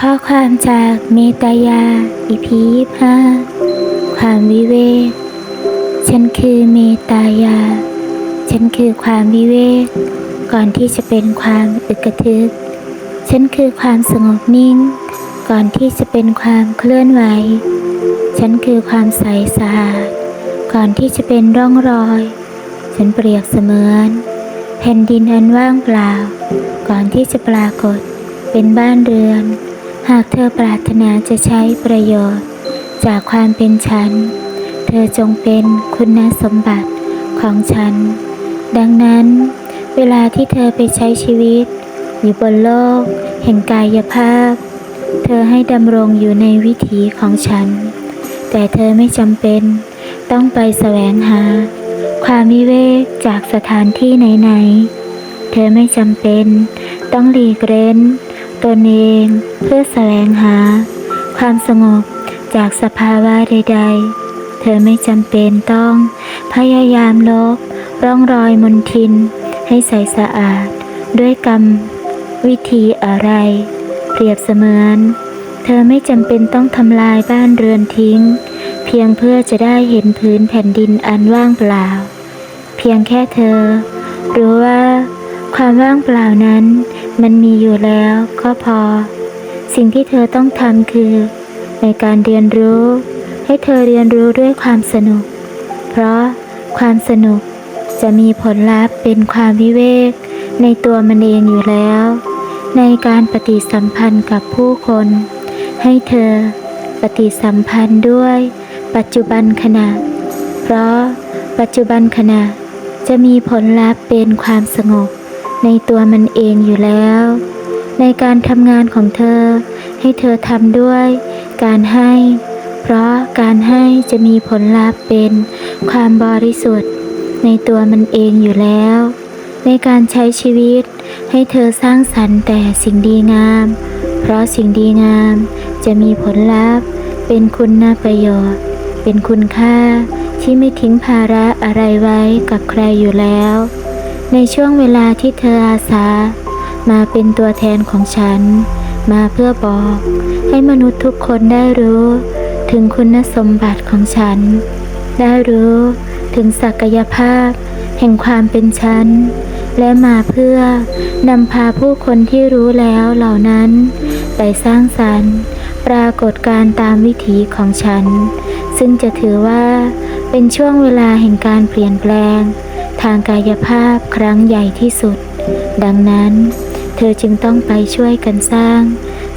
ข้อความจากเมตายาอีพีห้าความวิเวกฉันคือเมตายา ฉันคือความวิเวกก่อนที่จะเป็นความอึกกระทึก ฉันคือความสงบนิ่ง ก่อนที่จะเป็นความเคลื่อนไหว ฉันคือความใสสะอาด ก่อนที่จะเป็นร่องรอย ฉันเปรียบเสมือนแผ่นดินอันว่างเปล่า ก่อนที่จะปรากฏเป็นบ้านเรือน หากเธอปรารถนาจะใช้ประโยชน์ จากความเป็นฉัน เธอจงเป็นคุณสมบัติของฉัน ดังนั้น เวลาที่เธอไปใช้ชีวิต อยู่บนโลก แห่งกายภาพ เธอให้ดำรงอยู่ในวิถีของฉัน แต่เธอไม่จำเป็น ต้องไปแสวงหา ความวิเวกจากสถานที่ไหนๆเธอไม่จำเป็น ต้องหลีกเร้น ตนเองเพื่อแสวงหา ความสงบจากสภาวะใด ๆ เธอไม่จำเป็นต้อง พยายามลบร่องรอยมนทิน ให้ใสสะอาด ด้วยกรรม วิธีอะไร เปรียบเสมือน เธอไม่จำเป็นต้องทำลายบ้านเรือนทิ้ง เพียงเพื่อจะได้เห็นพื้นแผ่นดินอันว่างเปล่า เพียงแค่เธอ รู้ว่า ความว่างเปล่านั้น มันมีอยู่แล้วก็พอ สิ่งที่เธอต้องทำคือ ในการเรียนรู้ ให้เธอเรียนรู้ด้วยความสนุก เพราะความสนุกจะมีผลลัพธ์เป็นความวิเวก ในตัวมันเองอยู่แล้ว ในการปฏิสัมพันธ์กับผู้คน ให้เธอปฏิสัมพันธ์ด้วย ปัจจุบันขณะ เพราะปัจจุบันขณะจะมีผลลัพธ์เป็นความสงบ ในตัวมันเองอยู่แล้ว ในการทำงานของเธอ ให้เธอทำด้วย การให้ เพราะการให้จะมีผลลัพธ์เป็นความบริสุทธิ์ ในตัวมันเองอยู่แล้ว ในการใช้ชีวิต ให้เธอสร้างสรรค์แต่สิ่งดีงาม เพราะสิ่งดีงามจะมีผลลัพธ์ เป็นคุณนประโยชน์ เป็นคุณค่าที่ไม่ทิ้งภาระอะไรไว้กับใครอยู่แล้ว ในช่วงเวลาที่เธออาสา มาเป็นตัวแทนของฉัน มาเพื่อบอก ให้มนุษย์ทุกคนได้รู้ ถึงคุณสมบัติของฉัน ได้รู้ถึงศักยภาพ แห่งความเป็นฉัน และมาเพื่อนำพาผู้คนที่รู้แล้วเหล่านั้น ไปสร้างสรรค์ ปรากฏการณ์ตามวิถีของฉัน ซึ่งจะถือว่าเป็นช่วงเวลาแห่งการเปลี่ยนแปลง ทางกายภาพครั้งใหญ่ที่สุด ดังนั้น เธอจึงต้องไปช่วยกันสร้าง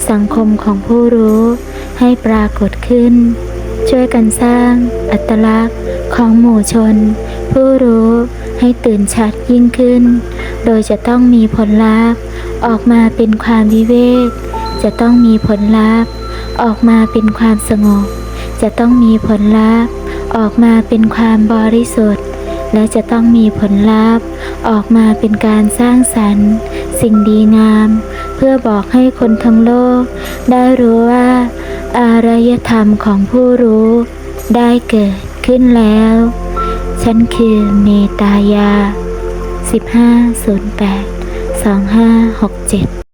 สังคมของผู้รู้ให้ปรากฏขึ้น ช่วยกันสร้าง อัตลักษณ์ของหมู่ชน ผู้รู้ให้ตื่นชัดยิ่งขึ้น โดยจะต้องมีผลลัพธ์ออกมาเป็นความวิเวก จะต้องมีผลลัพธ์ออกมาเป็นความสงบ จะต้องมีผลลัพธ์ออกมาเป็นความบริสุทธิ์ และจะต้องมีผลลัพธ์ ออกมาเป็นการสร้างสรรค์ สิ่งดีงาม เพื่อบอกให้คนทั้งโลก ได้รู้ว่า อารยธรรมของผู้รู้ ได้เกิดขึ้นแล้ว ฉันคือเมตายา 1508 2567